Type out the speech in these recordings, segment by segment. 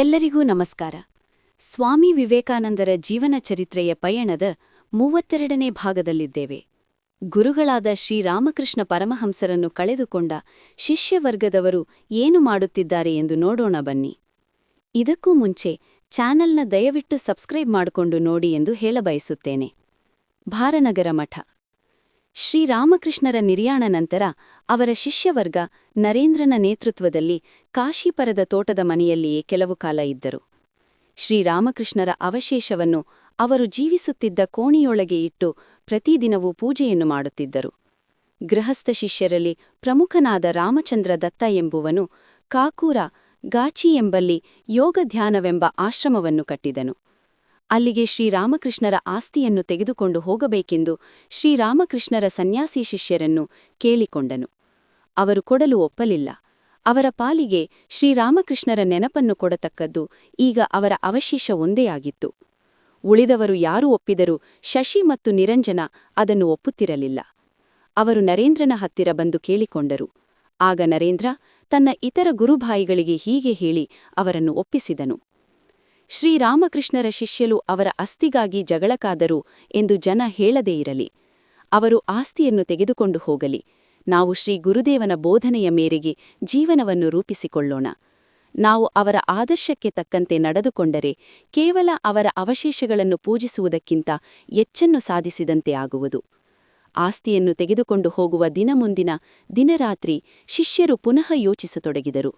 ಎಲ್ಲರಿಗೂ ನಮಸ್ಕಾರ. ಸ್ವಾಮಿ ವಿವೇಕಾನಂದರ ಜೀವನ ಚರಿತ್ರೆಯ ಪಯಣದ ಮೂವತ್ತೆರಡನೇ ಭಾಗದಲ್ಲಿದ್ದೇವೆ. ಗುರುಗಳಾದ ಶ್ರೀರಾಮಕೃಷ್ಣ ಪರಮಹಂಸರನ್ನು ಕಳೆದುಕೊಂಡ ಶಿಷ್ಯವರ್ಗದವರು ಏನು ಮಾಡುತ್ತಿದ್ದಾರೆ ಎಂದು ನೋಡೋಣ ಬನ್ನಿ. ಇದಕ್ಕೂ ಮುಂಚೆ ಚಾನೆಲ್ನ ದಯವಿಟ್ಟು ಸಬ್ಸ್ಕ್ರೈಬ್ ಮಾಡಿಕೊಂಡು ನೋಡಿ ಎಂದು ಹೇಳಬಯಸುತ್ತೇನೆ. ಭಾರನಗರ ಮಠ. ಶ್ರೀರಾಮಕೃಷ್ಣರ ನಿರ್ಯಾಣ ನಂತರ ಅವರ ಶಿಷ್ಯವರ್ಗ ನರೇಂದ್ರನ ನೇತೃತ್ವದಲ್ಲಿ ಕಾಶಿಪರದ ತೋಟದ ಮನೆಯಲ್ಲಿಯೇ ಕೆಲವು ಕಾಲ ಇದ್ದರು. ಶ್ರೀರಾಮಕೃಷ್ಣರ ಅವಶೇಷವನ್ನು ಅವರು ಜೀವಿಸುತ್ತಿದ್ದ ಕೋಣೆಯೊಳಗೆ ಇಟ್ಟು ಪ್ರತಿದಿನವೂ ಪೂಜೆಯನ್ನು ಮಾಡುತ್ತಿದ್ದರು. ಗೃಹಸ್ಥ ಶಿಷ್ಯರಲ್ಲಿ ಪ್ರಮುಖನಾದ ರಾಮಚಂದ್ರ ದತ್ತ ಎಂಬುವನು ಕಾಕೂರ ಗಾಚಿ ಎಂಬಲ್ಲಿ ಯೋಗಧ್ಯಾನವೆಂಬ ಆಶ್ರಮವನ್ನು ಕಟ್ಟಿದನು. ಅಲ್ಲಿಗೆ ಶ್ರೀರಾಮಕೃಷ್ಣರ ಆಸ್ತಿಯನ್ನು ತೆಗೆದುಕೊಂಡು ಹೋಗಬೇಕೆಂದು ಶ್ರೀರಾಮಕೃಷ್ಣರ ಸನ್ಯಾಸಿ ಶಿಷ್ಯರನ್ನು ಕೇಳಿಕೊಂಡನು. ಅವರು ಕೊಡಲು ಒಪ್ಪಲಿಲ್ಲ. ಅವರ ಪಾಲಿಗೆ ಶ್ರೀರಾಮಕೃಷ್ಣರ ನೆನಪನ್ನು ಕೊಡತಕ್ಕದ್ದು ಈಗ ಅವರ ಅವಶೇಷ ಒಂದೇ ಆಗಿತ್ತು. ಉಳಿದವರು ಯಾರು ಒಪ್ಪಿದರೂ ಶಶಿ ಮತ್ತು ನಿರಂಜನ ಅದನ್ನು ಒಪ್ಪುತ್ತಿರಲಿಲ್ಲ. ಅವರು ನರೇಂದ್ರನ ಹತ್ತಿರ ಬಂದು ಕೇಳಿಕೊಂಡರು. ಆಗ ನರೇಂದ್ರ ತನ್ನ ಇತರ ಗುರುಭಾಯಿಗಳಿಗೆ ಹೀಗೆ ಹೇಳಿ ಅವರನ್ನು ಒಪ್ಪಿಸಿದನು. ಶ್ರೀರಾಮಕೃಷ್ಣರ ಶಿಷ್ಯಲು ಅವರ ಅಸ್ತಿಗಾಗಿ ಜಗಳಕಾದರು ಎಂದು ಜನ ಹೇಳದೇ ಇರಲಿ. ಅವರು ಆಸ್ತಿಯನ್ನು ತೆಗೆದುಕೊಂಡು ಹೋಗಲಿ. ನಾವು ಶ್ರೀ ಗುರುದೇವನ ಬೋಧನೆಯ ಮೇರೆಗೆ ಜೀವನವನ್ನು ರೂಪಿಸಿಕೊಳ್ಳೋಣ. ನಾವು ಅವರ ಆದರ್ಶಕ್ಕೆ ತಕ್ಕಂತೆ ನಡೆದುಕೊಂಡರೆ ಕೇವಲ ಅವರ ಅವಶೇಷಗಳನ್ನು ಪೂಜಿಸುವುದಕ್ಕಿಂತ ಎಚ್ಚನ್ನು ಸಾಧಿಸಿದಂತೆ ಆಗುವುದು. ಆಸ್ತಿಯನ್ನು ತೆಗೆದುಕೊಂಡು ಹೋಗುವ ದಿನ ಮುಂದಿನ ದಿನರಾತ್ರಿ ಶಿಷ್ಯರು ಪುನಃ ಯೋಚಿಸತೊಡಗಿದರು.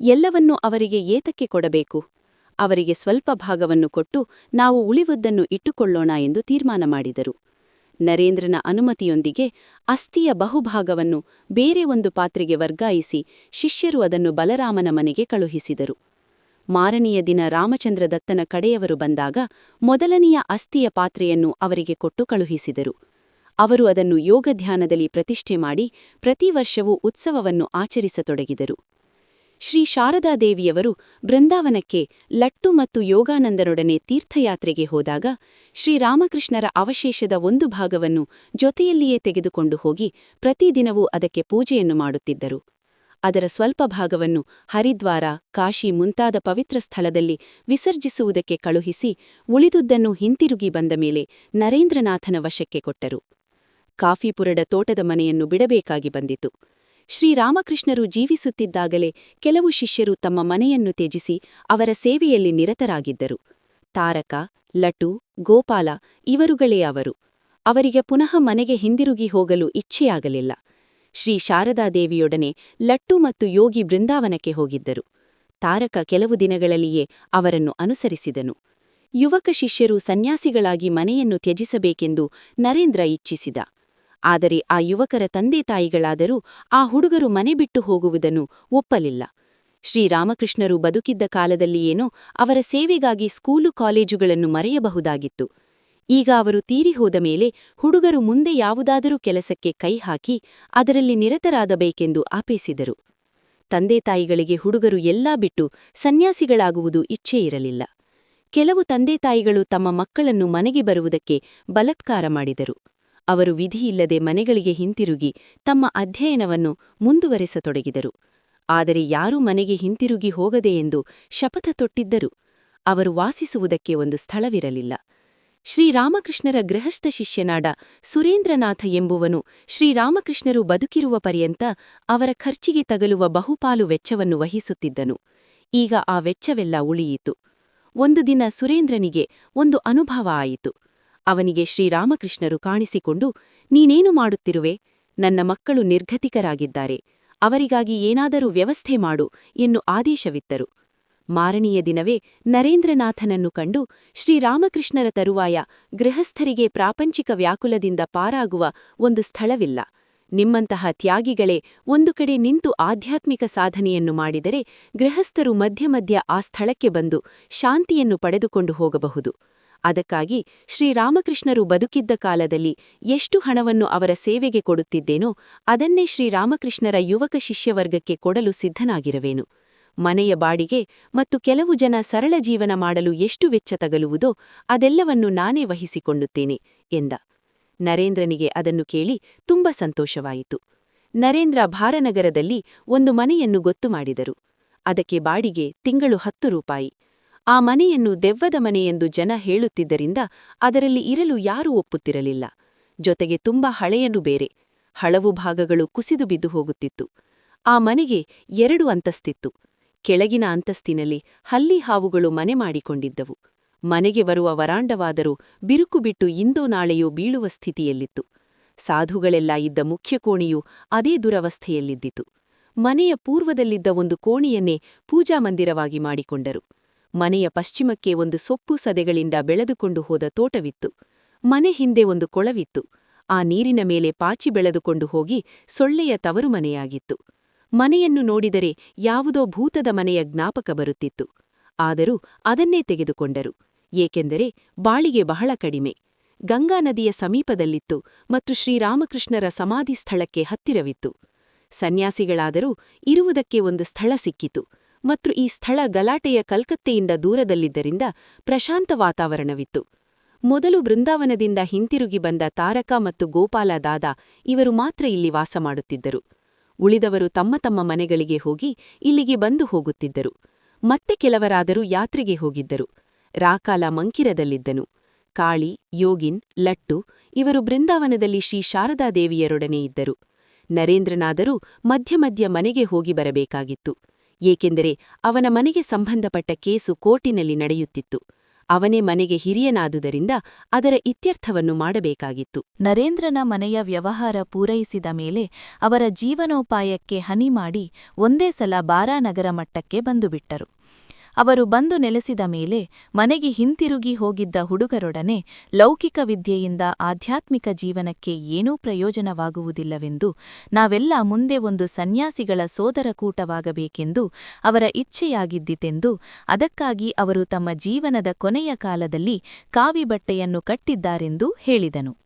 ಎಲ್ಲವನ್ನೂ ಅವರಿಗೆ ಏತಕ್ಕೆ ಕೊಡಬೇಕು? ಅವರಿಗೆ ಸ್ವಲ್ಪ ಭಾಗವನ್ನು ಕೊಟ್ಟು ನಾವು ಉಳಿವುದನ್ನು ಇಟ್ಟುಕೊಳ್ಳೋಣ ಎಂದು ತೀರ್ಮಾನ ಮಾಡಿದರು. ನರೇಂದ್ರನ ಅನುಮತಿಯೊಂದಿಗೆ ಅಸ್ಥಿಯ ಬಹುಭಾಗವನ್ನು ಬೇರೆ ಒಂದು ಪಾತ್ರೆಗೆ ವರ್ಗಾಯಿಸಿ ಶಿಷ್ಯರು ಅದನ್ನು ಬಲರಾಮನ ಮನೆಗೆ ಕಳುಹಿಸಿದರು. ಮಾರನೆಯ ದಿನ ರಾಮಚಂದ್ರ ದತ್ತನ ಕಡೆಯವರು ಬಂದಾಗ ಮೊದಲನೆಯ ಅಸ್ಥಿಯ ಪಾತ್ರೆಯನ್ನು ಅವರಿಗೆ ಕೊಟ್ಟು ಕಳುಹಿಸಿದರು. ಅವರು ಅದನ್ನು ಯೋಗಧ್ಯಾನದಲ್ಲಿ ಪ್ರತಿಷ್ಠೆ ಮಾಡಿ ಪ್ರತಿ ವರ್ಷವೂ ಉತ್ಸವವನ್ನು ಆಚರಿಸತೊಡಗಿದರು. ಶ್ರೀ ಶಾರದಾದೇವಿಯವರು ಬೃಂದಾವನಕ್ಕೆ ಲಟ್ಟು ಮತ್ತು ಯೋಗಾನಂದರೊಡನೆ ತೀರ್ಥಯಾತ್ರೆಗೆ ಹೋದಾಗ ಶ್ರೀರಾಮಕೃಷ್ಣರ ಅವಶೇಷದ ಒಂದು ಭಾಗವನ್ನು ಜೊತೆಯಲ್ಲಿಯೇ ತೆಗೆದುಕೊಂಡು ಹೋಗಿ ಪ್ರತಿದಿನವೂ ಅದಕ್ಕೆ ಪೂಜೆಯನ್ನು ಮಾಡುತ್ತಿದ್ದರು. ಅದರ ಸ್ವಲ್ಪ ಭಾಗವನ್ನು ಹರಿದ್ವಾರ, ಕಾಶಿ ಮುಂತಾದ ಪವಿತ್ರ ಸ್ಥಳದಲ್ಲಿ ವಿಸರ್ಜಿಸುವುದಕ್ಕೆ ಕಳುಹಿಸಿ ಉಳಿದುದ್ದನ್ನು ಹಿಂತಿರುಗಿ ಬಂದ ಮೇಲೆ ನರೇಂದ್ರನಾಥನ ವಶಕ್ಕೆ ಕೊಟ್ಟರು. ಕಾಫಿಪುರದ ತೋಟದ ಮನೆಯನ್ನು ಬಿಡಬೇಕಾಗಿ ಬಂದಿತು. ಶ್ರೀರಾಮಕೃಷ್ಣರು ಜೀವಿಸುತ್ತಿದ್ದಾಗಲೇ ಕೆಲವು ಶಿಷ್ಯರು ತಮ್ಮ ಮನೆಯನ್ನು ತ್ಯಜಿಸಿ ಅವರ ಸೇವೆಯಲ್ಲಿ ನಿರತರಾಗಿದ್ದರು. ತಾರಕ, ಲಟು, ಗೋಪಾಲ ಇವರುಗಳೇ ಅವರು. ಅವರಿಗೆ ಪುನಃ ಮನೆಗೆ ಹಿಂದಿರುಗಿ ಹೋಗಲು ಇಚ್ಛೆಯಾಗಲಿಲ್ಲ. ಶ್ರೀ ಶಾರದಾದೇವಿಯೊಡನೆ ಲಟ್ಟು ಮತ್ತು ಯೋಗಿ ಬೃಂದಾವನಕ್ಕೆ ಹೋಗಿದ್ದರು. ತಾರಕ ಕೆಲವು ದಿನಗಳಲ್ಲಿಯೇ ಅವರನ್ನು ಅನುಸರಿಸಿದನು. ಯುವಕ ಶಿಷ್ಯರು ಸನ್ಯಾಸಿಗಳಾಗಿ ಮನೆಯನ್ನು ತ್ಯಜಿಸಬೇಕೆಂದು ನರೇಂದ್ರ ಇಚ್ಛಿಸಿದ. ಆದರೆ ಆ ಯುವಕರ ತಂದೆ ತಾಯಿಗಳಾದರೂ ಆ ಹುಡುಗರು ಮನೆ ಬಿಟ್ಟು ಹೋಗುವುದನ್ನು ಒಪ್ಪಲಿಲ್ಲ. ಶ್ರೀರಾಮಕೃಷ್ಣರು ಬದುಕಿದ್ದ ಕಾಲದಲ್ಲಿಯೇನೋ ಅವರ ಸೇವೆಗಾಗಿ ಸ್ಕೂಲು ಕಾಲೇಜುಗಳನ್ನು ಮರೆಯಬಹುದಾಗಿತ್ತು. ಈಗ ಅವರು ತೀರಿ ಹೋದ ಮೇಲೆ ಹುಡುಗರು ಮುಂದೆ ಯಾವುದಾದರೂ ಕೆಲಸಕ್ಕೆ ಕೈ ಹಾಕಿ ಅದರಲ್ಲಿ ನಿರತರಾಗಬೇಕೆಂದು ಆಪೇಸಿದರು. ತಂದೆ ತಾಯಿಗಳಿಗೆ ಹುಡುಗರು ಎಲ್ಲಾ ಬಿಟ್ಟು ಸನ್ಯಾಸಿಗಳಾಗುವುದು ಇಚ್ಛೆ ಇರಲಿಲ್ಲ. ಕೆಲವು ತಂದೆ ತಾಯಿಗಳು ತಮ್ಮ ಮಕ್ಕಳನ್ನು ಮನೆಗೆ ಬರುವುದಕ್ಕೆ ಬಲತ್ಕಾರ ಮಾಡಿದರು. ಅವರು ವಿಧಿಯಿಲ್ಲದೆ ಮನೆಗಳಿಗೆ ಹಿಂತಿರುಗಿ ತಮ್ಮ ಅಧ್ಯಯನವನ್ನು ಮುಂದುವರೆಸತೊಡಗಿದರು. ಆದರೆ ಯಾರೂ ಮನೆಗೆ ಹಿಂತಿರುಗಿ ಹೋಗದೆ ಎಂದು ಶಪಥ ತೊಟ್ಟಿದ್ದರು. ಅವರು ವಾಸಿಸುವುದಕ್ಕೆ ಒಂದು ಸ್ಥಳವಿರಲಿಲ್ಲ. ಶ್ರೀರಾಮಕೃಷ್ಣರ ಗೃಹಸ್ಥ ಶಿಷ್ಯನಾಡ ಸುರೇಂದ್ರನಾಥ ಎಂಬುವನು ಶ್ರೀರಾಮಕೃಷ್ಣರು ಬದುಕಿರುವ ಪರ್ಯಂತ ಅವರ ಖರ್ಚಿಗೆ ತಗಲುವ ಬಹುಪಾಲು ವೆಚ್ಚವನ್ನು ವಹಿಸುತ್ತಿದ್ದನು. ಈಗ ಆ ವೆಚ್ಚವೆಲ್ಲ ಉಳಿಯಿತು. ಒಂದು ದಿನ ಸುರೇಂದ್ರನಿಗೆ ಒಂದು ಅನುಭವ ಆಯಿತು. ಅವನಿಗೆ ಶ್ರೀರಾಮಕೃಷ್ಣರು ಕಾಣಿಸಿಕೊಂಡು, ನೀನೇನು ಮಾಡುತ್ತಿರುವೆ? ನನ್ನ ಮಕ್ಕಳು ನಿರ್ಗತಿಕರಾಗಿದ್ದಾರೆ ಅವರಿಗಾಗಿ ಏನಾದರೂ ವ್ಯವಸ್ಥೆ ಮಾಡು ಎನ್ನು ಆದೇಶವಿತ್ತರು. ಮಾರನೆಯ ದಿನವೇ ನರೇಂದ್ರನಾಥನನ್ನು ಕಂಡು ಶ್ರೀರಾಮಕೃಷ್ಣರ ತರುವಾಯ ಗೃಹಸ್ಥರಿಗೆ ಪ್ರಾಪಂಚಿಕ ವ್ಯಾಕುಲದಿಂದ ಪಾರಾಗುವ ಒಂದು ಸ್ಥಳವಿಲ್ಲ. ನಿಮ್ಮಂತಹ ತ್ಯಾಗಿಗಳೇ ಒಂದು ಕಡೆ ನಿಂತು ಆಧ್ಯಾತ್ಮಿಕ ಸಾಧನೆಯನ್ನು ಮಾಡಿದರೆ ಗೃಹಸ್ಥರು ಮಧ್ಯ ಮಧ್ಯ ಆ ಸ್ಥಳಕ್ಕೆ ಬಂದು ಶಾಂತಿಯನ್ನು ಪಡೆದುಕೊಂಡು ಹೋಗಬಹುದು. ಅದಕ್ಕಾಗಿ ಶ್ರೀರಾಮಕೃಷ್ಣರು ಬದುಕಿದ್ದ ಕಾಲದಲ್ಲಿ ಎಷ್ಟು ಹಣವನ್ನು ಅವರ ಸೇವೆಗೆ ಕೊಡುತ್ತಿದ್ದೇನೋ ಅದನ್ನೇ ಶ್ರೀರಾಮಕೃಷ್ಣರ ಯುವಕ ಶಿಷ್ಯವರ್ಗಕ್ಕೆ ಕೊಡಲು ಸಿದ್ಧನಾಗಿರವೇನು. ಮನೆಯ ಬಾಡಿಗೆ ಮತ್ತು ಕೆಲವು ಜನ ಸರಳ ಜೀವನ ಮಾಡಲು ಎಷ್ಟು ವೆಚ್ಚ ತಗಲುವುದೋ ಅದೆಲ್ಲವನ್ನು ನಾನೇ ವಹಿಸಿಕೊಳ್ಳುತ್ತೇನೆ, ಎಂದ. ನರೇಂದ್ರನಿಗೆ ಅದನ್ನು ಕೇಳಿ ತುಂಬ ಸಂತೋಷವಾಯಿತು. ನರೇಂದ್ರ ಭಾರನಗರದಲ್ಲಿ ಒಂದು ಮನೆಯನ್ನು ಗೊತ್ತು ಮಾಡಿದರು. ಅದಕ್ಕೆ ಬಾಡಿಗೆ ತಿಂಗಳು ಹತ್ತು ರೂಪಾಯಿ. ಆ ಮನೆಯನ್ನು ದೆವ್ವದ ಮನೆಯೆಂದು ಜನ ಹೇಳುತ್ತಿದ್ದರಿಂದ ಅದರಲ್ಲಿ ಇರಲು ಯಾರೂ ಒಪ್ಪುತ್ತಿರಲಿಲ್ಲ. ಜೊತೆಗೆ ತುಂಬಾ ಹಳೆಯನ್ನು ಬೇರೆ. ಹಳವು ಭಾಗಗಳು ಕುಸಿದು ಬಿದ್ದು ಹೋಗುತ್ತಿತ್ತು. ಆ ಮನೆಗೆ ಎರಡು ಅಂತಸ್ತಿತ್ತು. ಕೆಳಗಿನ ಅಂತಸ್ತಿನಲ್ಲಿ ಹಲ್ಲಿ ಹಾವುಗಳು ಮನೆ ಮಾಡಿಕೊಂಡಿದ್ದವು. ಮನೆಗೆ ಬರುವ ವರಾಂಡವಾದರೂ ಬಿರುಕು ಬಿಟ್ಟು ಇಂದೋ ನಾಳೆಯೋ ಬೀಳುವ ಸ್ಥಿತಿಯಲ್ಲಿತ್ತು. ಸಾಧುಗಳೆಲ್ಲ ಇದ್ದ ಮುಖ್ಯ ಕೋಣೆಯು ಅದೇ ದುರವಸ್ಥೆಯಲ್ಲಿದ್ದಿತು. ಮನೆಯ ಪೂರ್ವದಲ್ಲಿದ್ದ ಒಂದು ಕೋಣೆಯನ್ನೇ ಪೂಜಾ ಮಂದಿರವಾಗಿ ಮಾಡಿಕೊಂಡರು. ಮನೆಯ ಪಶ್ಚಿಮಕ್ಕೆ ಒಂದು ಸೊಪ್ಪು ಸದೆಗಳಿಂದ ಬೆಳೆದುಕೊಂಡು ಹೋದ ತೋಟವಿತ್ತು. ಮನೆ ಹಿಂದೆ ಒಂದು ಕೊಳವಿತ್ತು. ಆ ನೀರಿನ ಮೇಲೆ ಪಾಚಿ ಬೆಳೆದುಕೊಂಡು ಹೋಗಿ ಸೊಳ್ಳೆಯ ತವರು ಮನೆಯಾಗಿತ್ತು. ಮನೆಯನ್ನು ನೋಡಿದರೆ ಯಾವುದೋ ಭೂತದ ಮನೆಯ ಜ್ಞಾಪಕ ಬರುತ್ತಿತ್ತು. ಆದರೂ ಅದನ್ನೇ ತೆಗೆದುಕೊಂಡರು. ಏಕೆಂದರೆ ಬಾಳಿಗೆ ಬಹಳ ಕಡಿಮೆ. ಗಂಗಾ ನದಿಯ ಸಮೀಪದಲ್ಲಿತ್ತು ಮತ್ತು ಶ್ರೀರಾಮಕೃಷ್ಣರ ಸಮಾಧಿ ಸ್ಥಳಕ್ಕೆ ಹತ್ತಿರವಿತ್ತು. ಸನ್ಯಾಸಿಗಳಾದರೂ ಇರುವುದಕ್ಕೆ ಒಂದು ಸ್ಥಳ ಸಿಕ್ಕಿತು. ಮತ್ತು ಈ ಸ್ಥಳ ಗಲಾಟೆಯ ಕಲ್ಕತ್ತೆಯಿಂದ ದೂರದಲ್ಲಿದ್ದರಿಂದ ಪ್ರಶಾಂತ ವಾತಾವರಣವಿತ್ತು. ಮೊದಲು ಬೃಂದಾವನದಿಂದ ಹಿಂತಿರುಗಿ ಬಂದ ತಾರಕ ಮತ್ತು ಗೋಪಾಲ ದಾದ ಇವರು ಮಾತ್ರ ಇಲ್ಲಿ ವಾಸ ಮಾಡುತ್ತಿದ್ದರು. ಉಳಿದವರು ತಮ್ಮ ತಮ್ಮ ಮನೆಗಳಿಗೆ ಹೋಗಿ ಇಲ್ಲಿಗೆ ಬಂದು ಹೋಗುತ್ತಿದ್ದರು. ಮತ್ತೆ ಕೆಲವರಾದರೂ ಯಾತ್ರೆಗೆ ಹೋಗಿದ್ದರು. ರಾಕಾಲ ಮಂಕಿರದಲ್ಲಿದ್ದನು. ಕಾಳಿ, ಯೋಗಿನ್, ಲಟ್ಟು ಇವರು ಬೃಂದಾವನದಲ್ಲಿ ಶ್ರೀ ಶಾರದಾದೇವಿಯರೊಡನೆ ಇದ್ದರು. ನರೇಂದ್ರನಾದರೂ ಮಧ್ಯ ಮಧ್ಯ ಮನೆಗೆ ಹೋಗಿ ಬರಬೇಕಾಗಿತ್ತು. ಏಕೆಂದರೆ ಅವನ ಮನೆಗೆ ಸಂಬಂಧಪಟ್ಟ ಕೇಸು ಕೋರ್ಟಿನಲ್ಲಿ ನಡೆಯುತ್ತಿತ್ತು. ಅವನೇ ಮನೆಗೆ ಹಿರಿಯನಾದುದರಿಂದ ಅದರ ಇತ್ಯರ್ಥವನ್ನು ಮಾಡಬೇಕಾಗಿತ್ತು. ನರೇಂದ್ರನ ಮನೆಯ ವ್ಯವಹಾರ ಪೂರೈಸಿದ ಮೇಲೆ ಅವರ ಜೀವನೋಪಾಯಕ್ಕೆ ಹನಿ ಮಾಡಿ ಒಂದೇ ಸಲ ಬಾರಾನಗರ ಮಟ್ಟಕ್ಕೆ ಬಂದುಬಿಟ್ಟರು. ಅವರು ಬಂದು ನೆಲೆಸಿದ ಮೇಲೆ ಮನೆಗೆ ಹಿಂತಿರುಗಿ ಹೋಗಿದ್ದ ಹುಡುಗರೊಡನೆ ಲೌಕಿಕ ವಿದ್ಯೆಯಿಂದ ಆಧ್ಯಾತ್ಮಿಕ ಜೀವನಕ್ಕೆ ಏನೂ ಪ್ರಯೋಜನವಾಗುವುದಿಲ್ಲವೆಂದು ನಾವೆಲ್ಲ ಮುಂದೆ ಒಂದು ಸನ್ಯಾಸಿಗಳ ಸೋದರಕೂಟವಾಗಬೇಕೆಂದು ಅವರ ಇಚ್ಛೆಯಾಗಿದ್ದಿತೆಂದು ಅದಕ್ಕಾಗಿ ಅವರು ತಮ್ಮ ಜೀವನದ ಕೊನೆಯ ಕಾಲದಲ್ಲಿ ಕಾವಿ ಬಟ್ಟೆಯನ್ನು ಕಟ್ಟಿದ್ದಾರೆಂದು ಹೇಳಿದನು.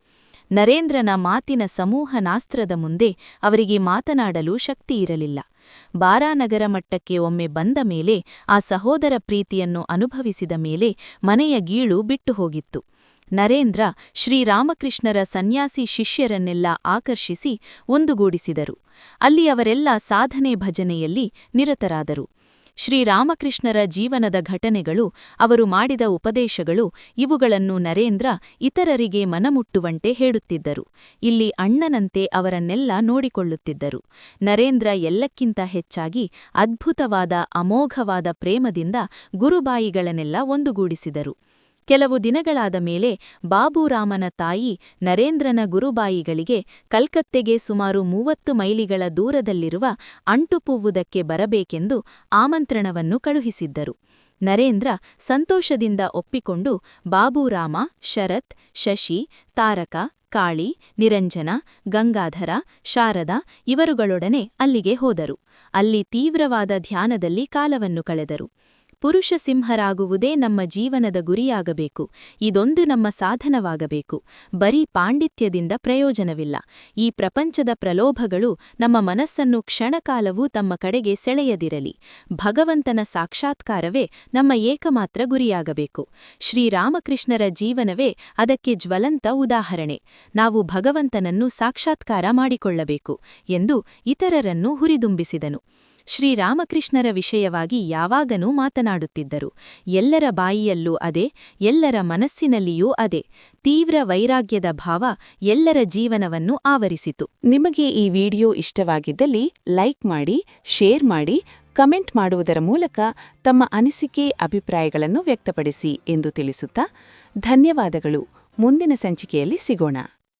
ನರೇಂದ್ರನ ಮಾತಿನ ಸಮೂಹನಾಸ್ತ್ರದ ಮುಂದೆ ಅವರಿಗೆ ಮಾತನಾಡಲು ಶಕ್ತಿಯಿರಲಿಲ್ಲ ಬಾರಾನಗರ ಮಟ್ಟಕ್ಕೆ ಒಮ್ಮೆ ಬಂದ ಮೇಲೆ ಆ ಸಹೋದರ ಪ್ರೀತಿಯನ್ನು ಅನುಭವಿಸಿದ ಮೇಲೆ ಮನೆಯ ಗೀಳು ಬಿಟ್ಟು ಹೋಗಿತ್ತು. ನರೇಂದ್ರ ಶ್ರೀರಾಮಕೃಷ್ಣರ ಸನ್ಯಾಸಿ ಶಿಷ್ಯರನ್ನೆಲ್ಲ ಆಕರ್ಷಿಸಿ ಒಂದುಗೂಡಿಸಿದರು. ಅಲ್ಲಿ ಅವರೆಲ್ಲ ಸಾಧನೆ ಭಜನೆಯಲ್ಲಿ ನಿರತರಾದರು. ಶ್ರೀರಾಮಕೃಷ್ಣರ ಜೀವನದ ಘಟನೆಗಳು, ಅವರು ಮಾಡಿದ ಉಪದೇಶಗಳು, ಇವುಗಳನ್ನು ನರೇಂದ್ರ ಇತರರಿಗೆ ಮನಮುಟ್ಟುವಂತೆ ಹೇಳುತ್ತಿದ್ದರು. ಇಲ್ಲಿ ಅಣ್ಣನಂತೆ ಅವರನ್ನೆಲ್ಲ ನೋಡಿಕೊಳ್ಳುತ್ತಿದ್ದರು. ನರೇಂದ್ರ ಎಲ್ಲಕ್ಕಿಂತ ಹೆಚ್ಚಾಗಿ ಅದ್ಭುತವಾದ ಅಮೋಘವಾದ ಪ್ರೇಮದಿಂದ ಗುರುಬಾಯಿಗಳನ್ನೆಲ್ಲ ಒಂದುಗೂಡಿಸಿದರು. ಕೆಲವು ದಿನಗಳಾದ ಮೇಲೆ ಬಾಬುರಾಮನ ತಾಯಿ ನರೇಂದ್ರನ ಗುರುಬಾಯಿಗಳಿಗೆ ಕಲ್ಕತ್ತೆಗೆ ಸುಮಾರು ಮೂವತ್ತು ಮೈಲಿಗಳ ದೂರದಲ್ಲಿರುವ ಅಂಟುಪುವುದಕ್ಕೆ ಬರಬೇಕೆಂದು ಆಮಂತ್ರಣವನ್ನು ಕಳುಹಿಸಿದ್ದರು. ನರೇಂದ್ರ ಸಂತೋಷದಿಂದ ಒಪ್ಪಿಕೊಂಡು ಬಾಬುರಾಮ, ಶರತ್, ಶಶಿ, ತಾರಕ, ಕಾಳಿ, ನಿರಂಜನ, ಗಂಗಾಧರ, ಶಾರದಾ ಇವರುಗಳೊಡನೆ ಅಲ್ಲಿಗೆ ಹೋದರು. ಅಲ್ಲಿ ತೀವ್ರವಾದ ಧ್ಯಾನದಲ್ಲಿ ಕಾಲವನ್ನು ಕಳೆದರು. ಪುರುಷ ಸಿಂಹರಾಗುವುದೇ ನಮ್ಮ ಜೀವನದ ಗುರಿಯಾಗಬೇಕು. ಇದೊಂದು ನಮ್ಮ ಸಾಧನವಾಗಬೇಕು. ಬರೀ ಪಾಂಡಿತ್ಯದಿಂದ ಪ್ರಯೋಜನವಿಲ್ಲ. ಈ ಪ್ರಪಂಚದ ಪ್ರಲೋಭಗಳು ನಮ್ಮ ಮನಸ್ಸನ್ನು ಕ್ಷಣಕಾಲವೂ ತಮ್ಮ ಕಡೆಗೆ ಸೆಳೆಯದಿರಲಿ. ಭಗವಂತನ ಸಾಕ್ಷಾತ್ಕಾರವೇ ನಮ್ಮ ಏಕಮಾತ್ರ ಗುರಿಯಾಗಬೇಕು. ಶ್ರೀರಾಮಕೃಷ್ಣರ ಜೀವನವೇ ಅದಕ್ಕೆ ಜ್ವಲಂತ ಉದಾಹರಣೆ. ನಾವು ಭಗವಂತನನ್ನು ಸಾಕ್ಷಾತ್ಕಾರ ಮಾಡಿಕೊಳ್ಳಬೇಕು ಎಂದು ಇತರರನ್ನು ಹುರಿದುಂಬಿಸಿದನು. ಶ್ರೀರಾಮಕೃಷ್ಣರ ವಿಷಯವಾಗಿ ಯಾವಾಗನೂ ಮಾತನಾಡುತ್ತಿದ್ದರು. ಎಲ್ಲರ ಬಾಯಿಯಲ್ಲೂ ಅದೇ, ಎಲ್ಲರ ಮನಸ್ಸಿನಲ್ಲಿಯೂ ಅದೇ. ತೀವ್ರ ವೈರಾಗ್ಯದ ಭಾವ ಎಲ್ಲರ ಜೀವನವನ್ನು ಆವರಿಸಿತು. ನಿಮಗೆ ಈ ವಿಡಿಯೋ ಇಷ್ಟವಾಗಿದ್ದಲ್ಲಿ ಲೈಕ್ ಮಾಡಿ, ಶೇರ್ ಮಾಡಿ, ಕಮೆಂಟ್ ಮಾಡುವುದರ ಮೂಲಕ ತಮ್ಮ ಅನಿಸಿಕೆ, ಅಭಿಪ್ರಾಯಗಳನ್ನು ವ್ಯಕ್ತಪಡಿಸಿ ಎಂದು ತಿಳಿಸುತ್ತಾ ಧನ್ಯವಾದಗಳು. ಮುಂದಿನ ಸಂಚಿಕೆಯಲ್ಲಿ ಸಿಗೋಣ.